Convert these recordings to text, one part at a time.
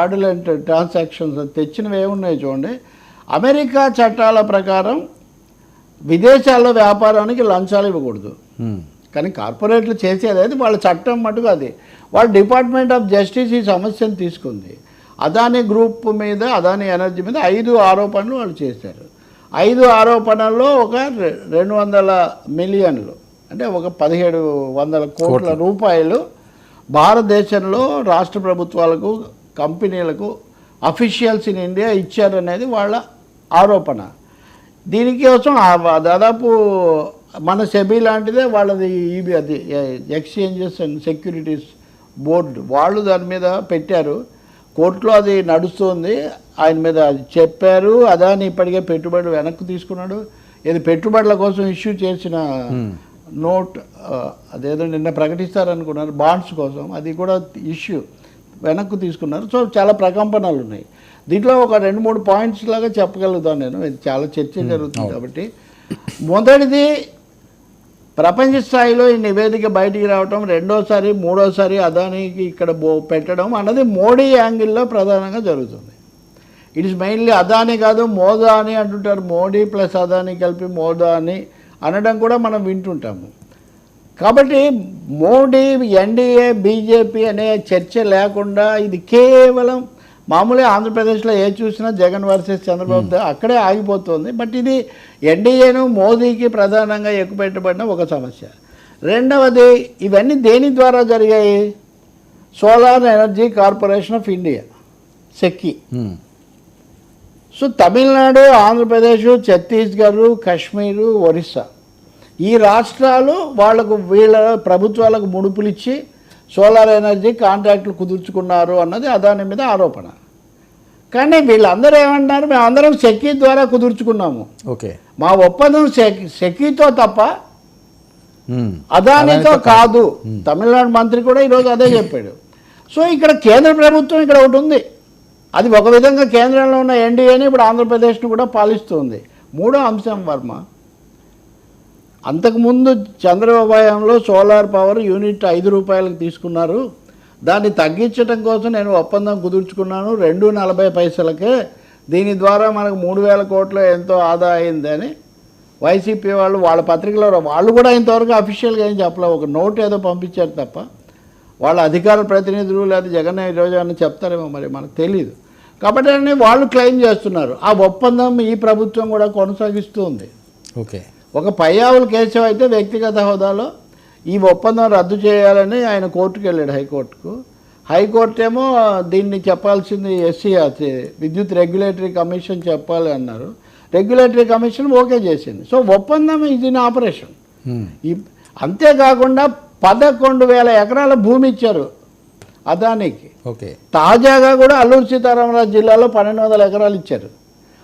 Fraudulent transactions తెచ్చినవి ఏమున్నాయి చూడండి. America చట్టాల ప్రకారం విదేశాల్లో వ్యాపారానికి లంచాలు ఇవ్వకూడదు. కానీ కార్పొరేట్లు చేసేది అది వాళ్ళ చట్టం మటుకు అది. వాళ్ళ డిపార్ట్మెంట్ ఆఫ్ జస్టిస్ ఈ సమస్యను తీసుకుంది. అదాని గ్రూప్ మీద అదాని ఎనర్జీ మీద ఐదు ఆరోపణలు వాళ్ళు చేశారు. ఐదు ఆరోపణల్లో ఒక రెండు వందల మిలియన్లు అంటే ఒక పదిహేడు వందల కోట్ల. రూపాయలు భారతదేశంలో రాష్ట్ర ప్రభుత్వాలకు కంపెనీలకు అఫీషియల్స్ ఇన్ ఇండియా ఇచ్చారనేది వాళ్ళ ఆరోపణ. దీనికి కోసం ఆ- దాదాపు మన సెబీ లాంటిదే వాళ్ళది ఈబీ అది ఎక్స్చేంజెస్ అండ్ సెక్యూరిటీస్ బోర్డు వాళ్ళు దాని మీద పెట్టారు. కోర్టులో అది నడుస్తుంది. ఆయన మీద అది చెప్పారు. అదాని ఇప్పటికే పెట్టుబడులు వెనక్కి తీసుకున్నాడు. ఇది పెట్టుబడుల కోసం ఇష్యూ చేసిన నోట్ ఆ, అదేదో నిన్న ప్రకటిస్తారనుకున్నారు బాండ్స్ కోసం. అది కూడా ఇష్యూ. వెనక్కి తీసుకున్నారు. సో చాలా ప్రకంపనలు ఉన్నాయి. దీంట్లో ఒక రెండు మూడు పాయింట్స్ లాగా చెప్పగలుగుతాను నేను. ఇది చాలా చర్చ జరుగుతుంది కాబట్టి. మొదటిది ప్రపంచ స్థాయిలో ఈ నివేదిక బయటికి రావటం రెండోసారి మూడోసారి అదానికి ఇక్కడ బో పెట్టడం అన్నది మోడీ యాంగిల్లో ప్రధానంగా జరుగుతుంది. ఇట్ ఇస్ మెయిన్లీ అదాని కాదు మోదా అని అంటుంటారు. మోడీ ప్లస్ అదాని కలిపి మోదా అని అనడం కూడా మనం వింటుంటాము. కాబట్టి మోడీ ఎన్డీఏ బీజేపీ అనే చర్చ లేకుండా ఇది కేవలం మామూలుగా ఆంధ్రప్రదేశ్లో ఏ చూసినా జగన్ వర్సెస్ చంద్రబాబు అక్కడే ఆగిపోతుంది. బట్ ఇది ఎన్డీఏను మోదీకి ప్రధానంగా ఎక్కుపెట్టబడిన ఒక సమస్య. రెండవది ఇవన్నీ దేని ద్వారా జరిగాయి? Solar energy corporation of India SECI. So Tamil Nadu Andhra Pradesh Chhattisgarh Kashmir Orissa. ఈ రాష్ట్రాలు వాళ్ళకు వీళ్ళ ప్రభుత్వాలకు ముడుపులు ఇచ్చి సోలార్ ఎనర్జీ కాంట్రాక్టులు కుదుర్చుకున్నారు అన్నది అదాని మీద ఆరోపణ. కానీ వీళ్ళందరూ ఏమంటున్నారు? మేము అందరం సెకీ ద్వారా కుదుర్చుకున్నాము. ఓకే. మా ఒప్పందం సెక్ సెకీతో తప్ప. అదానితో కాదు. తమిళనాడు మంత్రి కూడా ఈరోజు అదే చెప్పాడు. సో ఇక్కడ కేంద్ర ప్రభుత్వం ఇక్కడ ఒకటి ఉంది. అది ఒక విధంగా కేంద్రంలో ఉన్న ఎన్డీఏని ఇప్పుడు ఆంధ్రప్రదేశ్ను కూడా పాలిస్తుంది. మూడో అంశం వర్మ. అంతకుముందు చంద్రబాబు హయాంలో సోలార్ పవర్ యూనిట్ ఐదు రూపాయలకు తీసుకున్నారు. దాన్ని తగ్గించడం కోసం నేను ఒప్పందం కుదుర్చుకున్నాను. రెండు నలభై పైసలకే. దీని ద్వారా మనకు మూడు వేల కోట్లు ఎంతో ఆదా అయిందని వైసీపీ వాళ్ళు వాళ్ళ పత్రికలో వాళ్ళు కూడా ఇంతవరకు అఫీషియల్గా ఏం చెప్పలే ఒక నోట్ ఏదో పంపించారు తప్ప. వాళ్ళ అధికార ప్రతినిధులు లేదా జగన్ ఈరోజు అని చెప్తారేమో మరి మనకు తెలియదు కాబట్టి అని వాళ్ళు క్లెయిమ్ చేస్తున్నారు. ఆ ఒప్పందం ఈ ప్రభుత్వం కూడా కొనసాగిస్తూ ఉంది. ఓకే. ఒక పయ్యావుల కేశవ్ అయితే వ్యక్తిగత హోదాలో ఈ ఒప్పందం రద్దు చేయాలని ఆయన కోర్టుకు వెళ్ళాడు హైకోర్టుకు. హైకోర్టు ఏమో దీన్ని చెప్పాల్సింది ఎస్సీ విద్యుత్ రెగ్యులేటరీ కమిషన్ చెప్పాలి అన్నారు. రెగ్యులేటరీ కమిషన్ ఓకే చేసింది. సో ఒప్పందం ఇది ఇన్ ఆపరేషన్. ఈ అంతేకాకుండా పదకొండు వేల ఎకరాల భూమి ఇచ్చారు అదానికి. ఓకే. తాజాగా కూడా అల్లూరు సీతారామరాజు జిల్లాలో పన్నెండు వందల ఎకరాలు ఇచ్చారు.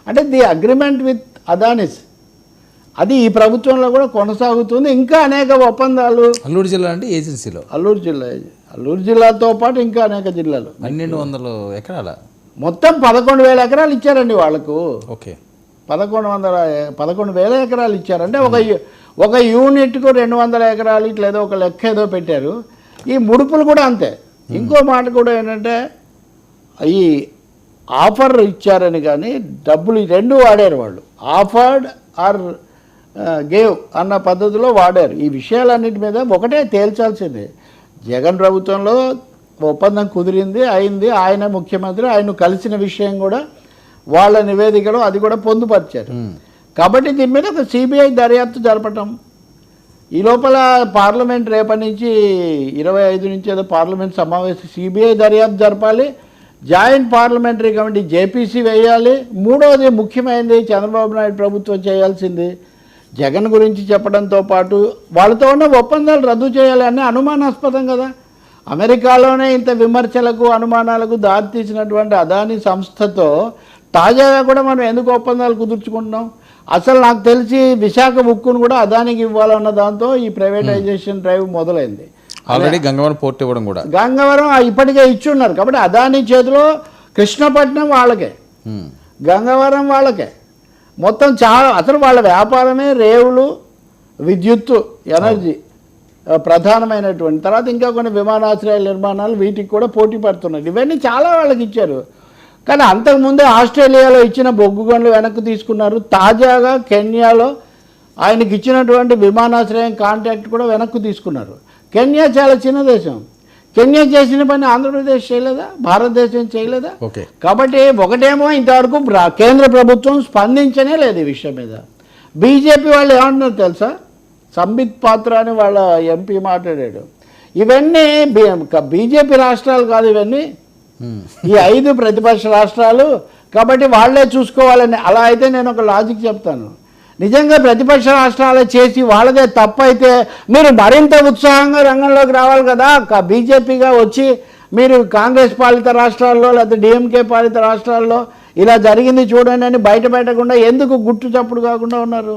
అంటే ది అగ్రిమెంట్ విత్ అదానిస్. అది ఈ ప్రభుత్వంలో కూడా కొనసాగుతుంది. ఇంకా అనేక ఒప్పందాలు. అల్లూరు జిల్లా అంటే ఏజెన్సీలో? అల్లూరు జిల్లా. అల్లూరు జిల్లాతో పాటు ఇంకా అనేక జిల్లాలు. పన్నెండు వందల ఎకరాల? మొత్తం పదకొండు వేల ఎకరాలు ఇచ్చారండి వాళ్ళకు. ఓకే. పదకొండు వందల పదకొండు వేల ఎకరాలు ఇచ్చారంటే ఒక ఒక యూనిట్కు రెండు వందల ఎకరాలు ఇట్లా ఏదో ఒక లెక్క ఏదో పెట్టారు. ఈ ముడుపులు కూడా అంతే. ఇంకో మాట కూడా ఏంటంటే ఈ ఆఫర్ ఇచ్చారని కానీ డబ్బులు రెండు వాడారు వాళ్ళు. ఆఫర్డ్ ఆర్ గేవ్ అన్న పద్ధతిలో వాడారు. ఈ విషయాలన్నిటి మీద ఒకటే తేల్చాల్సిందే. జగన్ ప్రభుత్వంలో ఒప్పందం కుదిరింది అయింది. ఆయన ముఖ్యమంత్రి ఆయన కలిసిన విషయం కూడా వాళ్ళ నివేదికలో అది కూడా పొందుపరిచారు. కాబట్టి దీని మీద ఒక సిబిఐ దర్యాప్తు జరపటం. ఈ లోపల పార్లమెంట్ రేపటి నుంచి ఇరవై ఐదు నుంచి ఏదో పార్లమెంట్ సమావేశం సిబిఐ దర్యాప్తు జరపాలి. జాయింట్ పార్లమెంటరీ కమిటీ జేపీసీ వేయాలి. మూడవది ముఖ్యమైనది చంద్రబాబు నాయుడు ప్రభుత్వం చేయాల్సింది. జగన్ గురించి చెప్పడంతో పాటు వాళ్ళతో ఉన్న ఒప్పందాలు రద్దు చేయాలి అనే అనుమానాస్పదం కదా. అమెరికాలోనే ఇంత విమర్శలకు అనుమానాలకు దారితీసినటువంటి అదాని సంస్థతో తాజాగా కూడా మనం ఎందుకు ఒప్పందాలు కుదుర్చుకుంటున్నాం? అసలు నాకు తెలిసి విశాఖ ఉక్కును కూడా అదానికి ఇవ్వాలన్న దాంతో ఈ ప్రైవేటైజేషన్ డ్రైవ్ మొదలైంది. ఆల్రెడీ గంగవరం పోర్ట్ ఇవ్వడం కూడా. గంగవరం ఇప్పటికే ఇచ్చి ఉన్నారు కాబట్టి అదాని చేతిలో కృష్ణపట్నం వాళ్ళకే. గంగవరం వాళ్ళకే. మొత్తం చాలా అసలు వాళ్ళ వ్యాపారమే రేవులు విద్యుత్తు ఎనర్జీ ప్రధానమైనటువంటి. తర్వాత ఇంకా కొన్ని విమానాశ్రయాల నిర్మాణాలు వీటికి కూడా పోటీ పడుతున్నాయి. ఇవన్నీ చాలా వాళ్ళకి ఇచ్చారు. కానీ అంతకుముందే ఆస్ట్రేలియాలో ఇచ్చిన బొగ్గు గనులు వెనక్కి తీసుకున్నారు. తాజాగా కెన్యాలో ఆయనకి ఇచ్చినటువంటి విమానాశ్రయం కాంట్రాక్ట్ కూడా వెనక్కి తీసుకున్నారు. కెన్యా చాలా చిన్న దేశం. కెన్యా చేసిన పని ఆంధ్రప్రదేశ్ చేయలేదా? భారతదేశం చేయలేదా? ఓకే. కాబట్టి ఒకటేమో ఇంతవరకు కేంద్ర ప్రభుత్వం స్పందించనే లేదు ఈ విషయం మీద. బీజేపీ వాళ్ళు ఏమంటున్నారు తెలుసా? సంబిత్ పాత్ర అని వాళ్ళ ఎంపీ మాట్లాడాడు. ఇవన్నీ బీజేపీ రాష్ట్రాలు కాదు ఇవన్నీ. ఈ ఐదు ప్రతిపక్ష రాష్ట్రాలు. కాబట్టి వాళ్ళే చూసుకోవాలని అలా అయితే నేను ఒక లాజిక్ చెప్తాను. నిజంగా ప్రతిపక్ష రాష్ట్రాలు చేసి వాళ్ళదే తప్పైతే మీరు మరింత ఉత్సాహంగా రంగంలోకి రావాలి కదా. బీజేపీగా వచ్చి మీరు కాంగ్రెస్ పాలిత రాష్ట్రాల్లో లేకపోతే డిఎంకే పాలిత రాష్ట్రాల్లో ఇలా జరిగింది చూడండి అని బయట పెట్టకుండా ఎందుకు గుట్టు చప్పుడు కాకుండా ఉన్నారు?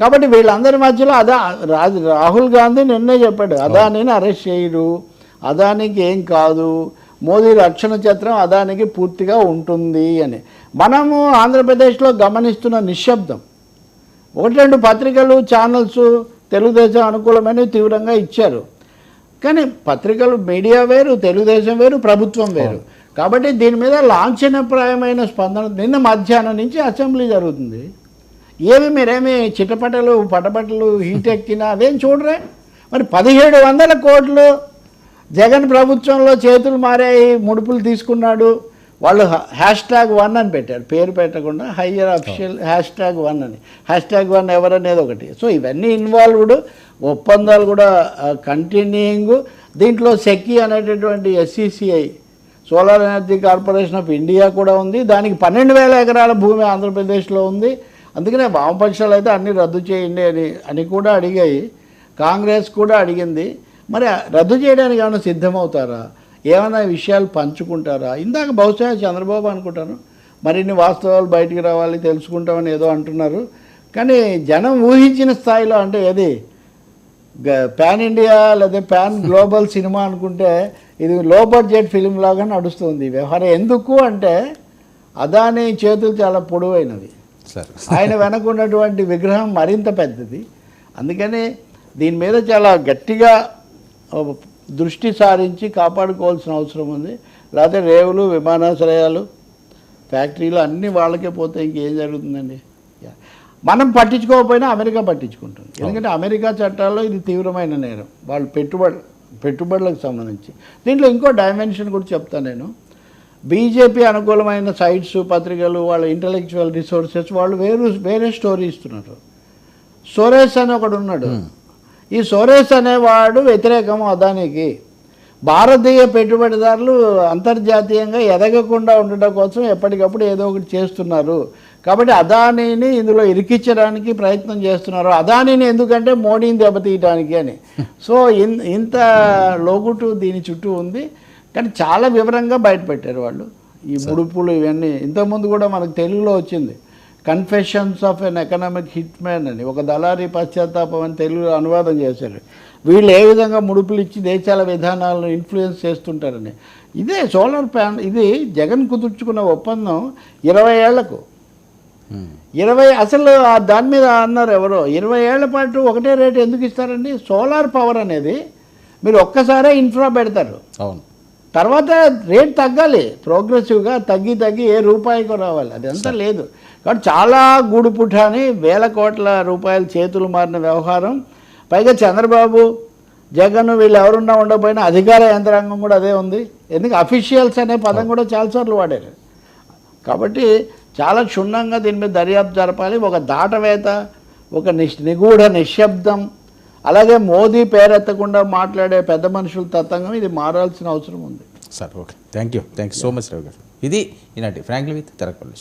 కాబట్టి వీళ్ళందరి మధ్యలో అదా రాజు రాహుల్ గాంధీ నిన్నే చెప్పాడు అదానిని అరెస్ట్ చేయరు. అదానికి ఏం కాదు. మోదీ రక్షణ చిత్రం అదానికి పూర్తిగా ఉంటుంది అని. మనము ఆంధ్రప్రదేశ్లో గమనిస్తున్న నిశ్శబ్దం. ఒకటి రెండు పత్రికలు ఛానల్స్ తెలుగుదేశం అనుకూలమైన తీవ్రంగా ఇచ్చారు. కానీ పత్రికలు మీడియా వేరు తెలుగుదేశం వేరు ప్రభుత్వం వేరు. కాబట్టి దీని మీద లాంఛనప్రాయమైన స్పందన నిన్న మధ్యాహ్నం నుంచి అసెంబ్లీ జరుగుతుంది. ఏమి మీరేమి చిటపటలు పటపటలు హీట్ ఎక్కినా అదేం చూడరే. మరి పదిహేడు వందల కోట్లు జగన్ ప్రభుత్వంలో చేతులు మారాయి ముడుపులు తీసుకున్నాడు. వాళ్ళు హ్యాష్ ట్యాగ్ వన్ అని పెట్టారు. పేరు పెట్టకుండా higher official hashtag one అని. హ్యాష్ ట్యాగ్ వన్ ఎవరనేది ఒకటి. సో ఇవన్నీ ఇన్వాల్వ్డ్ ఒప్పందాలు కూడా కంటిన్యూయింగ్ దీంట్లో సెక్కి అనేటటువంటి SCCI solar energy corporation of India కూడా ఉంది. దానికి పన్నెండు వేల ఎకరాల భూమి ఆంధ్రప్రదేశ్లో ఉంది. అందుకనే వామపక్షాలు అయితే అన్ని రద్దు చేయండి అని అని కూడా అడిగాయి. కాంగ్రెస్ కూడా అడిగింది. మరి రద్దు చేయడానికి ఏమైనా సిద్ధమవుతారా? ఏమైనా విషయాలు పంచుకుంటారా? ఇందాక బహుశా చంద్రబాబు అనుకుంటాను. మరిన్ని వాస్తవాలు బయటికి రావాలి తెలుసుకుంటామని ఏదో అంటున్నారు. కానీ జనం ఊహించిన స్థాయిలో అంటే ఏది? పాన్ ఇండియా లేదా పాన్ గ్లోబల్ సినిమా అనుకుంటే ఇది లో బడ్జెట్ ఫిలిం లాగా నడుస్తుంది. వ్యవహారం ఎందుకు అంటే అదాని చేతులు చాలా పొడవైనవి. సార్. ఆయన వెనక ఉన్నటువంటి విగ్రహం మరింత పెద్దది. అందుకని దీని మీద చాలా గట్టిగా దృష్టి సారించి కాపాడుకోవాల్సిన అవసరం ఉంది. లేకపోతే రేవులు విమానాశ్రయాలు ఫ్యాక్టరీలు అన్నీ వాళ్ళకే పోతే ఇంకేం జరుగుతుందండి. మనం పట్టించుకోకపోయినా అమెరికా పట్టించుకుంటుంది. ఎందుకంటే అమెరికా చట్టాల్లో ఇది తీవ్రమైన నేరం. వాళ్ళు పెట్టుబడి పెట్టుబడులకు సంబంధించి. దీంట్లో ఇంకో డైమెన్షన్ కూడా చెప్తాను నేను. బీజేపీ అనుకూలమైన సైట్స్ పత్రికలు వాళ్ళ ఇంటలెక్చువల్ రిసోర్సెస్ వాళ్ళు వేరు వేరే స్టోరీ ఇస్తున్నారు. సోరేస్ అని ఒకడు ఉన్నాడు. ఈ సోరేస్ అనేవాడు వ్యతిరేకం అదానికి. భారతీయ పెట్టుబడిదారులు అంతర్జాతీయంగా ఎదగకుండా ఉండడం కోసం ఎప్పటికప్పుడు ఏదో ఒకటి చేస్తున్నారు. కాబట్టి అదానీని ఇందులో ఇరికించడానికి ప్రయత్నం చేస్తున్నారు. అదానీని ఎందుకంటే మోడీని దెబ్బతీయడానికి అని. సో ఇన్- ఇంత లోగుటు దీని చుట్టూ ఉంది. కానీ చాలా వివరంగా బయటపెట్టారు వాళ్ళు. ఈ ముడుపులు ఇవన్నీ. ఇంతకుముందు కూడా మనకు తెలుగులో వచ్చింది. Confessions of an economic hit man అని. ఒక దళారీ పశ్చాత్తాపం అని తెలుగులో అనువాదం చేశారు. వీళ్ళు ఏ విధంగా ముడుపులు ఇచ్చి దేశాల విధానాలను ఇన్ఫ్లుయెన్స్ చేస్తుంటారని. ఇదే సోలార్ ప్యాన్ ఇది జగన్ కుదుర్చుకున్న ఒప్పందం ఇరవై ఏళ్ళకు. మ్మ్. ఇరవై అసలు ఆ దాని మీద అన్నారు ఎవరో? ఇరవై ఏళ్ళ పాటు ఒకటే రేటు ఎందుకు ఇస్తారండి? సోలార్ పవర్ అనేది మీరు ఒక్కసారే ఇన్ఫ్రా పెడతారు. అవును. తర్వాత రేట్ తగ్గాలి. ప్రోగ్రెసివ్గా తగ్గి తగ్గి ఏ రూపాయికి రావాలి. అది అంతా లేదు. కాబట్టి చాలా గూడుపుఠ అని వేల కోట్ల రూపాయల చేతులు మారిన వ్యవహారం. పైగా చంద్రబాబు జగన్ వీళ్ళు ఎవరున్నా ఉండకపోయినా అధికార యంత్రాంగం కూడా అదే ఉంది. ఎందుకు? అఫీషియల్స్ అనే పదం కూడా చాలాసార్లు వాడారు. కాబట్టి చాలా క్షుణ్ణంగా దీని మీద దర్యాప్తు జరపాలి. ఒక దాటవేత ఒక నిష్ నిగూఢ నిశ్శబ్దం అలాగే మోదీ పేరెత్తకుండా మాట్లాడే పెద్ద మనుషుల తత్వంగా ఇది మారాల్సిన అవసరం ఉంది. Sir okay. Thank you thank you so much Ravi garu. ఇది ఈనాటి ఫ్రాంక్లీ విత్ తెరపల్లి